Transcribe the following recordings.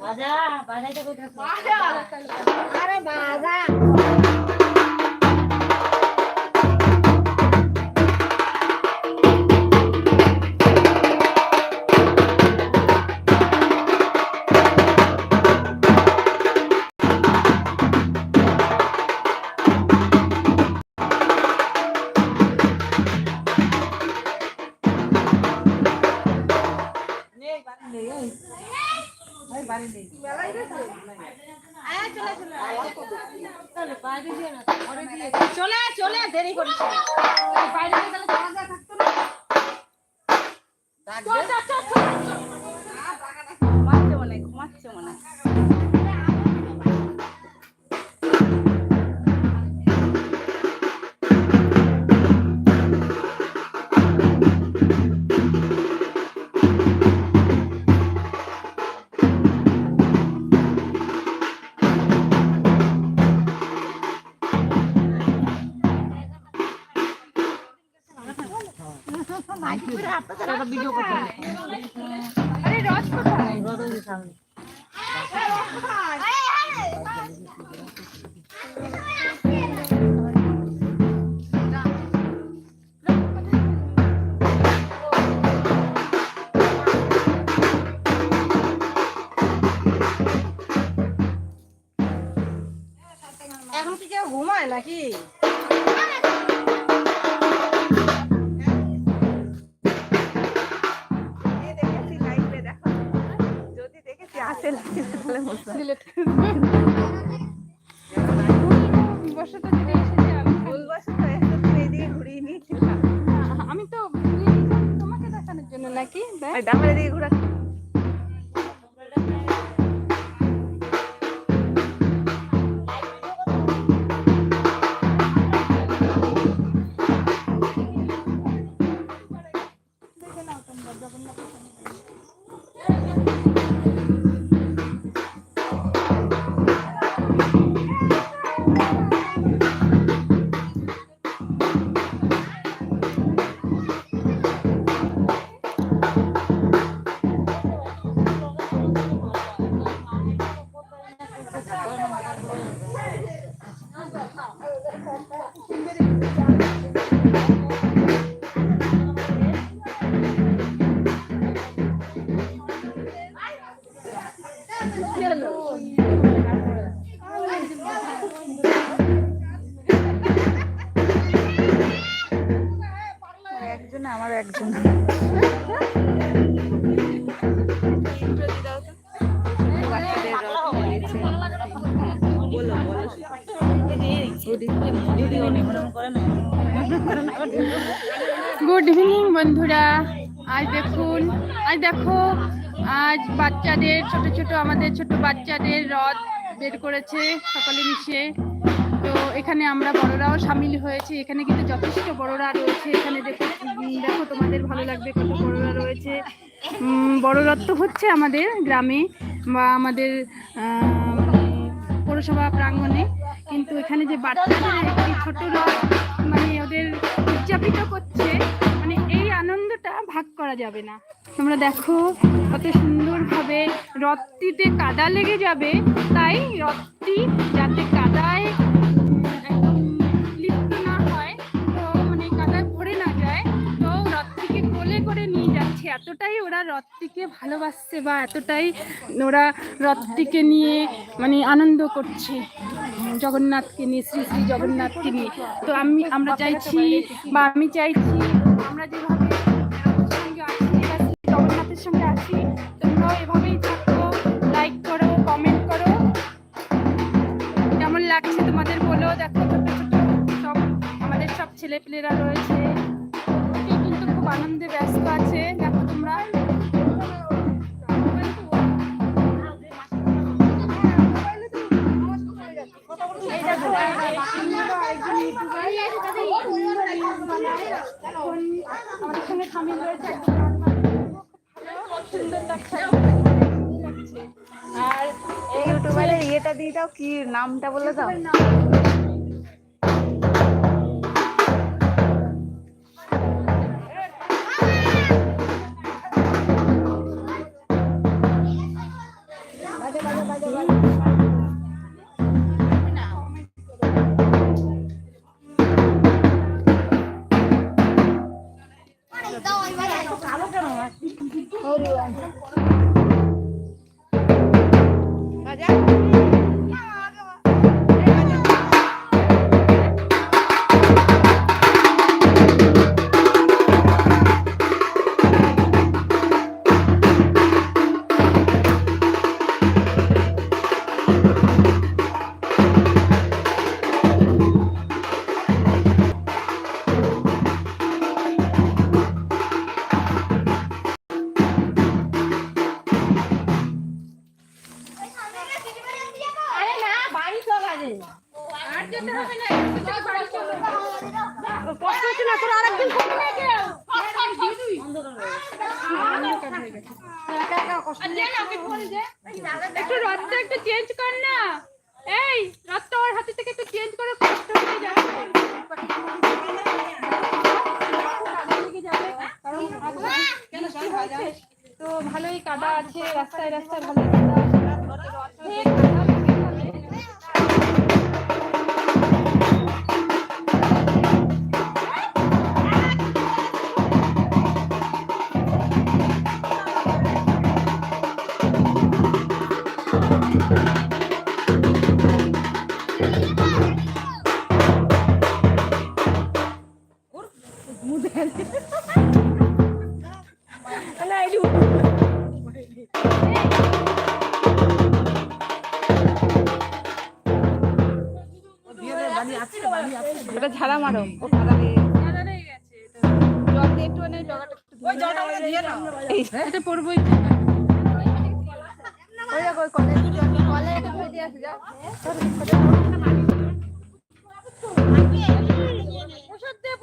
বাজা বাজাইতে কই থাকো? আরে বাজা। নাকি? দেখেছি লাইভে দেখো। যদি দেখেছি আসে লাইভে তাহলে আমার একজন। গুড ইভিনিং বন্ধুরা। আজ দেখুন, আজ দেখো, আজ বাচ্চাদের, ছোট ছোট আমাদের ছোট বাচ্চাদের রথ বের করেছে সকলে মিশে। এখানে আমরা বড়রাও সামিল হয়েছে। এখানে কিন্তু যথেষ্ট বড়রা রয়েছে। এখানে দেখো দেখো তোমাদের ভালো লাগবে কত বড়রা রয়েছে। উম, বড় রথ তো হচ্ছে আমাদের গ্রামে বা আমাদের পৌরসভা প্রাঙ্গণে। কিন্তু এখানে যে বাচ্চাদের একটি ছোট রথ মানে ওদের উদযাপিত করছে মানে এই আনন্দটা ভাগ করা যাবে না। তোমরা দেখো কত সুন্দরভাবে রথটিতে কাদা লেগে যাবে। তাই রথটি যাতে কাদায় এতটাই ওরা রথটিকে ভালোবাসছে বা এতটাই ওরা রথটিকে নিয়ে মানে আনন্দ করছে জগন্নাথকে নিয়ে, শ্রী শ্রী জগন্নাথকে নিয়ে। তো আমি, আমরা চাইছি বা আমি চাইছি আমরা যেভাবে জগন্নাথের সঙ্গে আছি, তোমরাও এভাবেই থাকো লাইক করো কমেন্ট করো। কেমন লাগছে তোমাদের বলো? দেখো ছোট ছোট, সব আমাদের সব ছেলেপেলেরা রয়েছে। কিন্তু খুব আনন্দে ব্যস্ত। নামটা বলে দাও।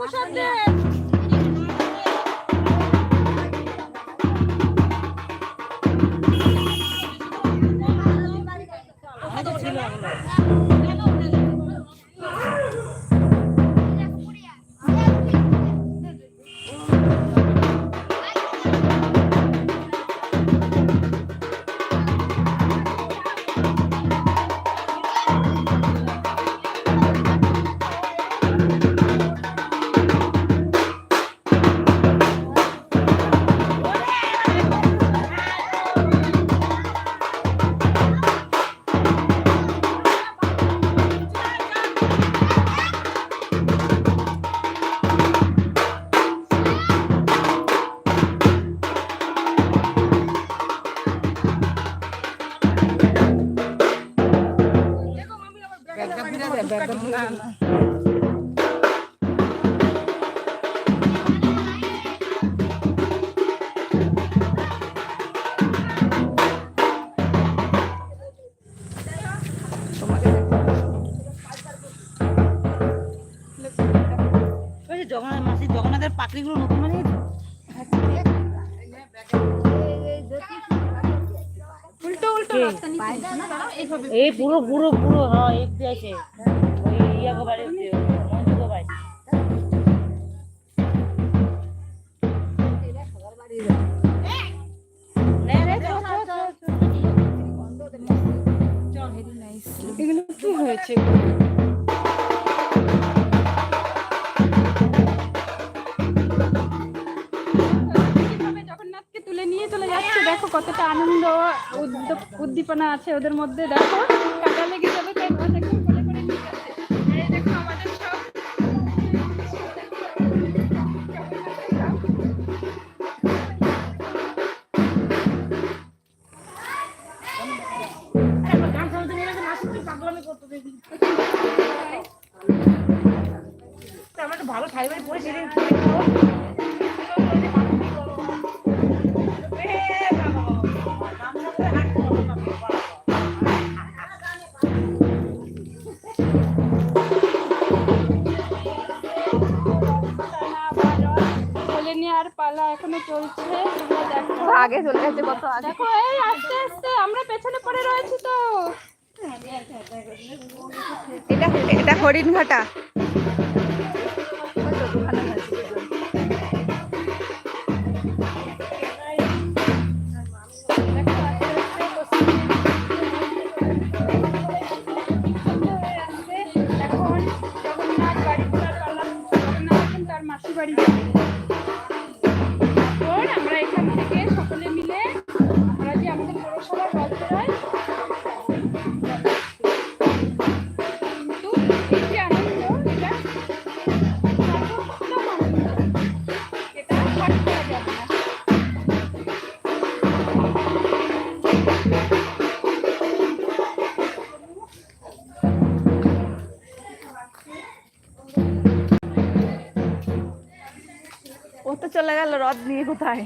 প্রসাদ পাকড়িগুলো নতুন বানিয়েছে? উল্টো উল্টো রাস্তা নিচে। না দাঁড়াও এইভাবে এই পুরো পুরো পুরো হ্যাঁ একটু আছে। ওই ইয়াকে বাড়ি মঞ্জুকে বাড়ি। এগুলো কি হয়েছে? নিয়ে যাচ্ছে দেখো কতটা আনন্দ, উদ্দ- উদ্দীপনা আছে ওদের মধ্যে, দেখো। কাটা লেগে যাবে ভালো বাড়ি পরে সেদিন এখনও চলছে। আগে চলে গেছে কত আগে? দেখো এই আস্তে আস্তে আমরা পেছনে পড়ে রয়েছি তো। এটা এটা হরিণ তো চলে গেল রথ নিয়ে কোথায়?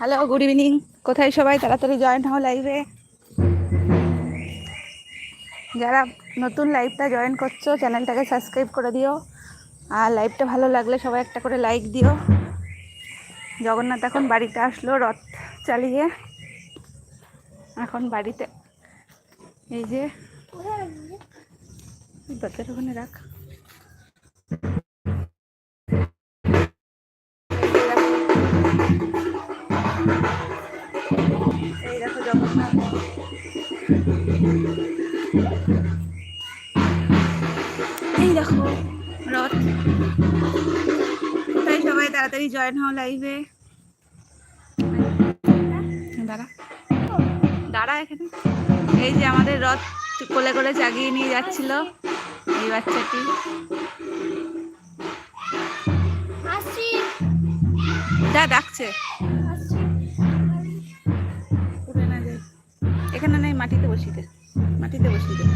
হ্যালো গুড ইভিনিং কোথায় সবাই? তাড়াতাড়ি জয়েন হও লাইভে যারা নতুন লাইভটা জয়েন করছ চ্যানেলটাকে সাবস্ক্রাইব করে দিও। আর লাইভটা ভালো লাগলে সবাই একটা করে লাইক দিও। জগন্নাথ এখন বাড়িতে আসলো, রথ চালিয়ে। এখন বাড়িতে। এই যে ওখানে রাখ। জয়েন হও লাইভে দাঁড়া। দাঁড়া এখানে। এই যে আমাদের রথ কোলে করে চাগিয়ে নিয়ে যাচ্ছিল এই বাচ্চাটি। যা ডাকছে। না এখানে নাই মাটিতে বসিতে মাটিতে বসিতে দে।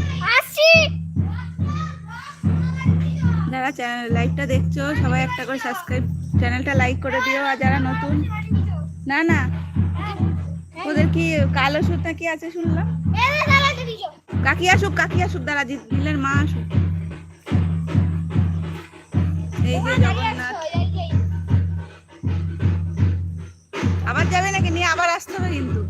যারা চ্যানেল লাইভটা দেখছ, সবাই একটা করে সাবস্ক্রাইব চ্যানেলটা লাইক করে দিও। আর যারা নতুন, না না, ওদের কি কালো সুর কি আছে শুনলাম? কাকি আসুক কাকি আসুক, দাঁড়া দিলের মা আসুক। এই যে জগন্নাথ। আবার যাবে নাকি? নিয়ে আবার আসতে হবে কিন্তু।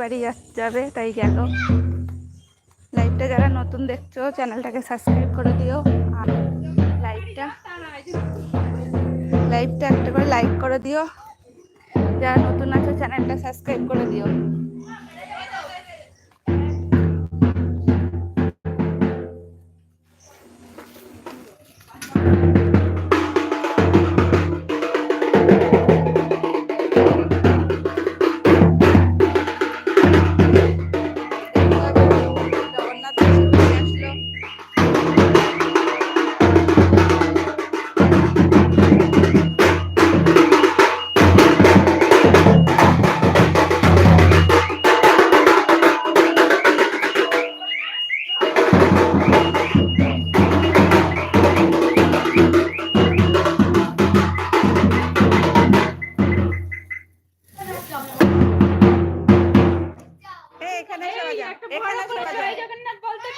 বাড়ি যাবে, তাই গেল। লাইভটা যারা নতুন দেখছ, চ্যানেলটাকে সাবস্ক্রাইব করে দিও। লাইভটা লাইভটা একটা করে লাইক করে দিও। যারা নতুন আছো, চ্যানেলটা সাবস্ক্রাইব করে দিও। এখানে জগন্নাথ বলতে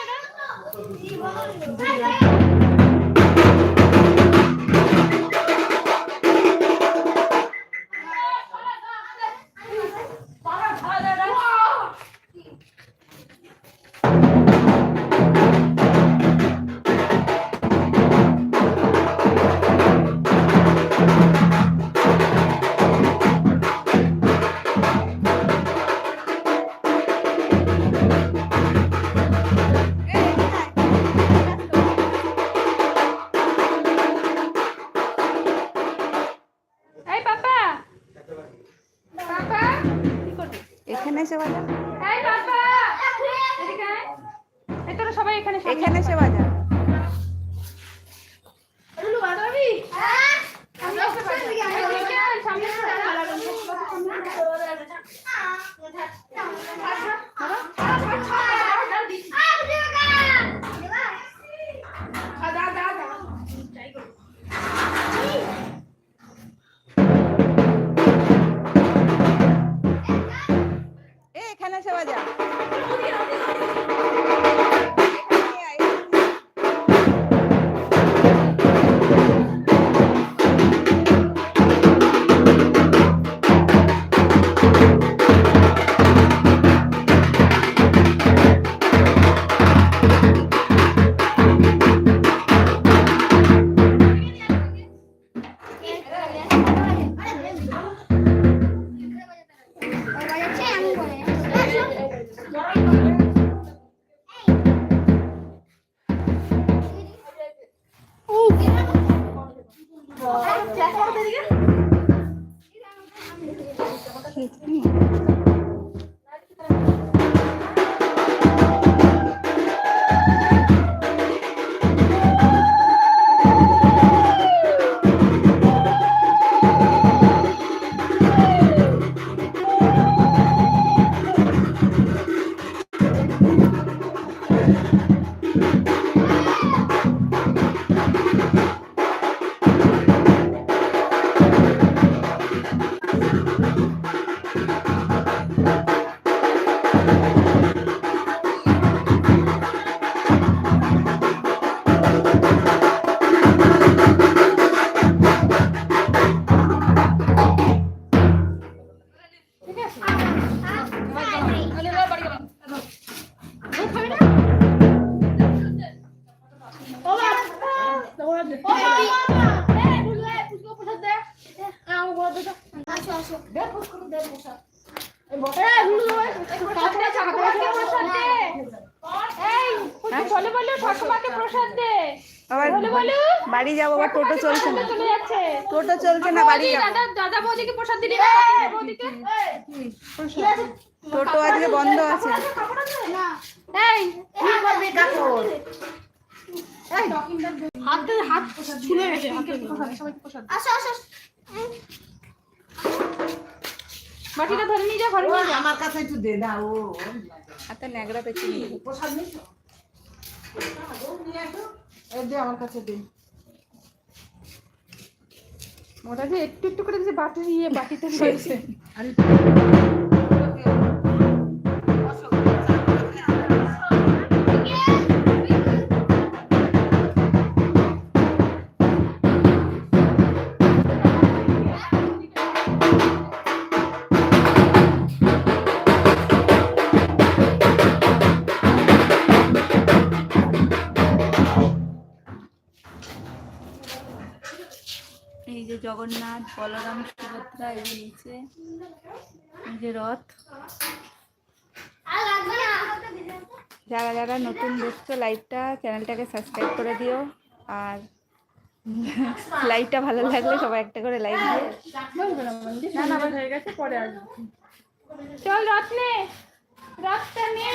এসে বাজা এই বাবা! এদিকে আয়। এই তোরা সবাই এখানে সামনে এখানে এসে বাজা এ এখানে এসে বাড়ি যাব আবার টোটো চলছে না টোটো চলছে না বাড়ি যাব দাদা বৌদিকে প্রসাদ দিলি না টোটো আজকে বন্ধ আছে এই বাটিটা ধরে নিয়ে যা ঘরে নিয়ে যা আমার কাছে একটু দে না ও হাতে ন্যাংরা পেঁচে প্রসাদ নেই তো? এই দে আমার কাছে দে যে একটু একটু করে বাটি নিয়ে বাটিতে রয়েছে। এই জগন্নাথ বলরাম সুভদ্রা এই যে নিচে এই যে রথ। যারা যারা নতুন দেখছ লাইভটা চ্যানেলটাকে সাবস্ক্রাইব করে দিও। আর লাইভটা ভালো লাগলে সবাই একটা করে লাইক দিও। না না হয়ে গেছে পরে আসব। চল রথ নে। রথটা নে।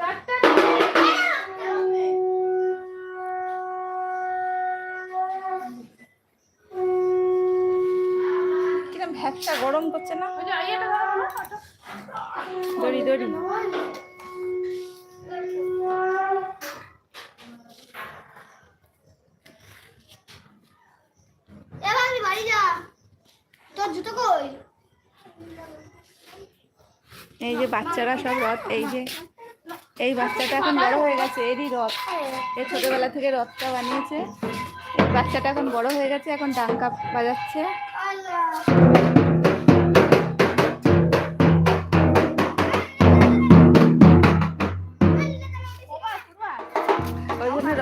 রথটা কিরম ভ্যাপটা গরম করছে না। দড়ি দড়ি। এবার আমি বাড়ি যা। তোর জুতো কই? এই যে বাচ্চারা সব রথ এই যে এই বাচ্চাটা এখন বড় হয়ে গেছে এরই রথ। এই ছোটবেলা থেকে রথটা বানিয়েছে। এই বাচ্চাটা এখন বড় হয়ে গেছে এখন ডাঙ্কা বাজাচ্ছে।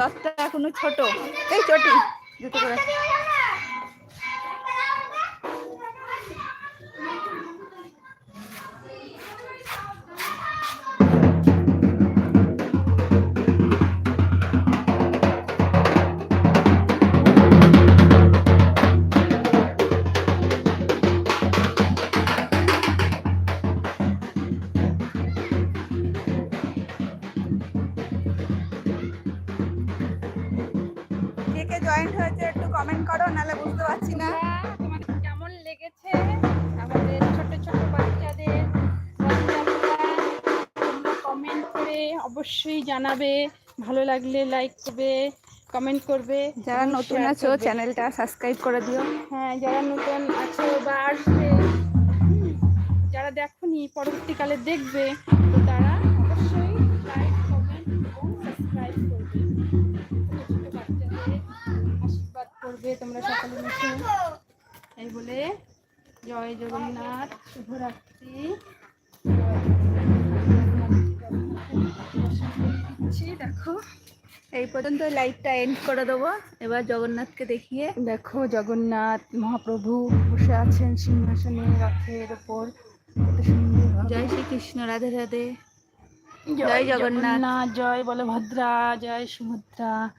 রথটা এখনও ছোট। এই চটি জুতো করে জানাবে ভালো লাগলে লাইক করবে কমেন্ট করবে যারা নতুন আছো চ্যানেলটা সাবস্ক্রাইব করে দিও। হ্যাঁ যারা নতুন আছো বা আসবে যারা দেখোনি পরবর্তীকালে দেখবে তো তারা অবশ্যই লাইক কমেন্ট এবং সাবস্ক্রাইব করবে। ছোট বাচ্চাদের আশীর্বাদ করবে তোমরা সকলে মিশে এই বলে জয় জগন্নাথ শুভরাত্রি। দেখো। এই পর্যন্ত লাইটটা এন্ড করে দেবো। এবার জগন্নাথকে দেখিয়ে। দেখো জগন্নাথ মহাপ্রভু বসে আছেন সিংহাসনে রথের ওপর। জয় শ্রীকৃষ্ণ রাধে রাধে। জয় জগন্নাথ। জয় বলভদ্রা জয় সুভদ্রা।